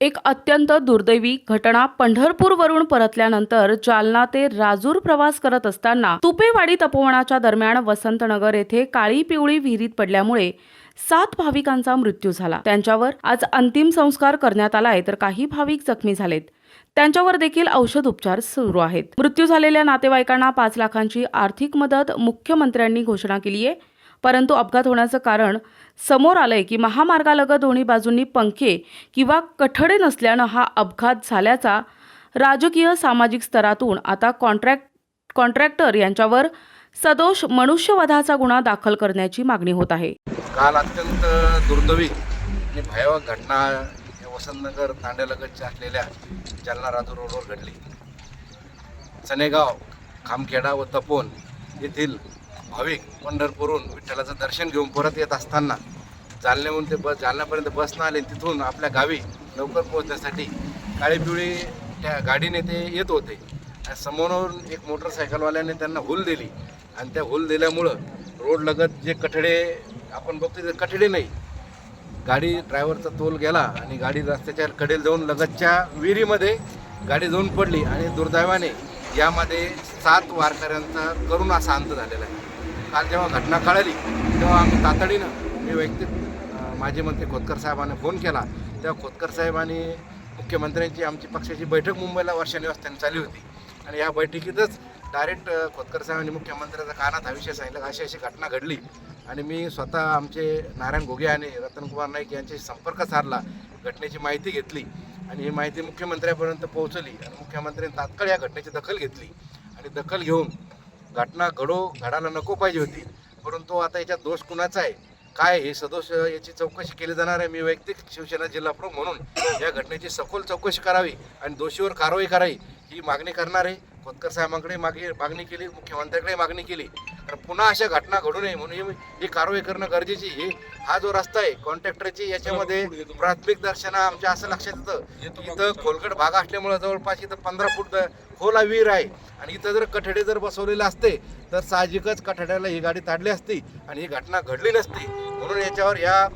एक अत्यंत दुर्दैवी घटना पंढरपूरवरून परतल्यानंतर जालना ते राजूर प्रवास करत असताना तुपेवाडी तपोवनाच्या दरम्यान वसंतनगर येथे काळी पिवळी विहिरीत पडल्यामुळे सात भाविकांचा मृत्यू झाला. त्यांच्यावर आज अंतिम संस्कार करण्यात आलाय तर काही भाविक जखमी झालेत. त्यांच्यावर देखील औषध उपचार सुरू आहेत. मृत्यू झालेल्या नातेवाईकांना पाच लाखांची आर्थिक मदत मुख्यमंत्र्यांनी घोषणा केली आहे. परंतु अपघात होण्याचं कारण समोर आलंय की महामार्गालगत दोन्ही बाजूंनी पंखे किंवा कठडे नसल्यानं हा अपघात झाल्याचा राजकीय सामाजिक स्तरातून आता कॉन्ट्रॅक्ट कॉन्ट्रॅक्टर यांच्यावर सदोष मनुष्यवधाचा गुन्हा दाखल करण्याची मागणी होत आहे. काल अत्यंत दुर्दैवी आणि भयावह घटना वसंतनगर तांड्यालगतच्या असलेल्या जालना राजूर रोडवर घडली. चनेगाव खामखेडा व तपोन येथील भाविक पंढरपूरहून विठ्ठलाचं दर्शन घेऊन परत येत असताना जालन्याहून ते बस जालन्यापर्यंत बसनं आले तिथून आपल्या गावी लवकर पोहोचण्यासाठी काळी पिवळी त्या गाडीने ते येत होते. आणि समोरून एक मोटरसायकलवाल्याने त्यांना हुल दिली. आणि त्या हुल दिल्यामुळं रोड लगत जे कठडे आपण बघतो ते कठडे नाही. गाडी ड्रायव्हरचा तोल गेला आणि गाडी रस्त्याच्या कडेल जाऊन लगतच्या विहिरीमध्ये गाडी जाऊन पडली आणि दुर्दैवाने यामध्ये सात वारकऱ्यांचा करून असा अंत झालेला आहे. काल जेव्हा घटना कळली तेव्हा आम्ही तातडीनं मी वैयक्तिक माजी मंत्री खोतकर साहेबांना फोन केला. तेव्हा खोतकर साहेबांनी मुख्यमंत्र्यांची आमची पक्षाची बैठक मुंबईला वर्षानिवास त्यांनी चालली होती. आणि या बैठकीतच डायरेक्ट खोतकर साहेबांनी मुख्यमंत्र्याचा कानात हा विषय सांगितला अशी अशी घटना घडली. आणि मी स्वतः आमचे नारायण घोगे आणि रतनकुमार नाईक यांच्याशी संपर्क साधला घटनेची माहिती घेतली. आणि ही माहिती मुख्यमंत्र्यापर्यंत पोहोचली. आणि मुख्यमंत्र्यांनी तात्काळ या घटनेची दखल घेतली. आणि दखल घेऊन घटना घडो घडायला नको पाहिजे होती. परंतु आता याच्यात दोष कुणाचा आहे? काय हे सदोष याची चौकशी केली जाणार आहे. मी वैयक्तिक शिवसेना जिल्हा प्रमुख म्हणून या घटनेची सखोल चौकशी करावी आणि दोषीवर कारवाई करावी ही मागणी करणार आहे. खोतकर साहेबांकडे मागे मागणी केली मुख्यमंत्र्यांकडे मागणी केली. तर पुन्हा अशा घटना घडू नये म्हणून ही- कारवाई करणं गरजेची ही हा जो रस्ता आहे कॉन्ट्रॅक्टरची याच्यामध्ये प्राथमिक दर्शना आमच्या असं लक्षात येतं. की इथं खोलगट भाग असल्यामुळे जवळपास इथं पंधरा फूट खोल विहीर आहे. आणि इथं जर कठडे जर बसवलेले असते तर साहजिकच कठड्याला ही गाडी ताडली असती आणि ही घटना घडली नसती. म्हणून याच्यावर या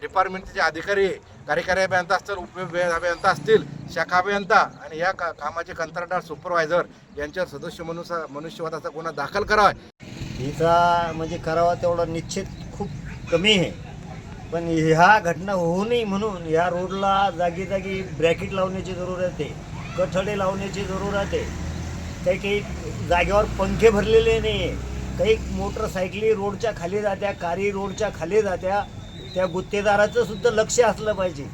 डिपार्टमेंटचे जे अधिकारी आहे, कार्यकारी अभियंता असतील उपयोग अभियंता असतील शाखा अभियंता आणि या का कामाचे कंत्राटदार सुपरवायझर यांच्यावर सदस्य मनुष्य मनुष्यवादाचा गुन्हा दाखल करावा. हिचा म्हणजे करावा तेवढा निश्चित खूप कमी आहे. पण ह्या घटना होऊ नये म्हणून ह्या रोडला जागी जागी ब्रॅकेट लावण्याची जरूरत आहे कठडे लावण्याची जरूरत आहे. काही काही जागेवर पंखे भरलेले नाही आहे काही मोटरसायकली रोडच्या खाली जात्या कारी रोडच्या खाली जात्या. त्या गुत्तेदाराचं सुद्धा लक्ष असलं पाहिजे.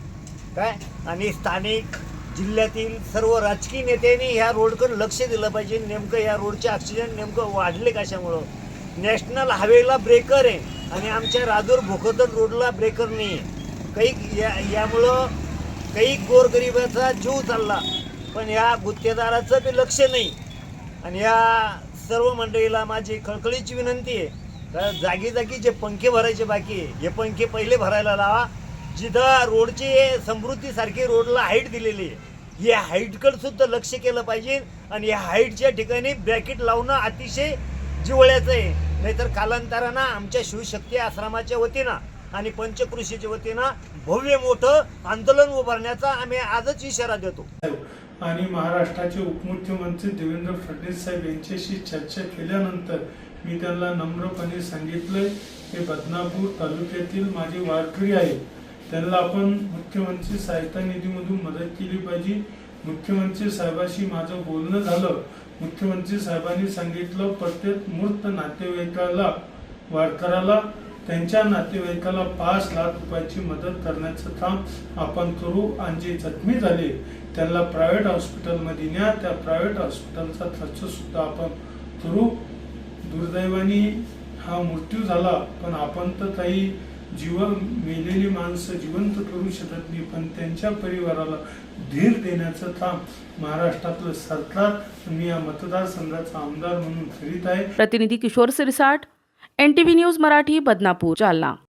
काय? आणि स्थानिक जिल्ह्यातील सर्व राजकीय नेत्यांनी ह्या रोडकडे लक्ष दिलं पाहिजे. नेमकं या रोडचे ऑक्सिजन नेमकं वाढले कशामुळं? नॅशनल हायवेला ब्रेकर आहे आणि आमच्या राजूर भोकरदन रोडला ब्रेकर नाही आहे काही या यामुळं काही गोरगरिबाचा जीव चालला. पण या गुत्तेदाराचं बी लक्ष नाही. आणि या सर्व मंडळीला माझी खळखळीची विनंती आहे. तर जागी जागी जे पंखे भरायचे बाकी आहे हे पंखे पहिले भरायला लावा. जिथं रोडची समृद्धीसारखी रोडला हाईट दिलेली आहे या हाईटकडे सुद्धा लक्ष केलं पाहिजे आणि या हाईटच्या ठिकाणी ब्रॅकेट लावणं अतिशय जिवळ्याचं आहे. नाहीतर कालांतरानं आमच्या शिवशक्ती आश्रमाच्या वतीनं आणि पंचकृषीच्या वतीनं भव्य मोठं आंदोलन उभारण्याचा आम्ही आजच इशारा देतो. आणि महाराष्ट्राचे उपमुख्यमंत्री देवेंद्र फडणवीस साहेब यांच्याशी चर्चा केल्यानंतर मी त्यांना नम्रपणे सांगितलंय हे बदनापूर तालुक्यातील माझे वारकरी आहे. त्यांना आपण मुख्यमंत्री सहायता निधीमधून मदत केली पाहिजे. मुख्यमंत्री साहेबाशी माझं बोलणं झालं. मुख्यमंत्री साहेबांनी सांगितलं प्रत्येक मूर्त नातेवाईकाला वारकऱ्याला त्यांच्या नातेवाईकाला पाच लाख रुपयाची मदत करण्याचं काम आपण करू. आणि जे जखमी झाले. त्यांना प्रायव्हेट हॉस्पिटलमध्ये न्या त्या प्रायव्हेट हॉस्पिटलचा खर्च सुद्धा आपण करू. दुर्दैवाने हा मृत्यू झाला पण आपण तर काही जीवन मेलेली माणसं जिवंत करू शकत नाही पण त्यांच्या परिवाराला धीर देण्याचं काम महाराष्ट्रातलं सरकार मी या मतदारसंघाचा आमदार म्हणून करीत आहे. प्रतिनिधी Kishor Sirsat N T V news Marathi Badnapur Jalna.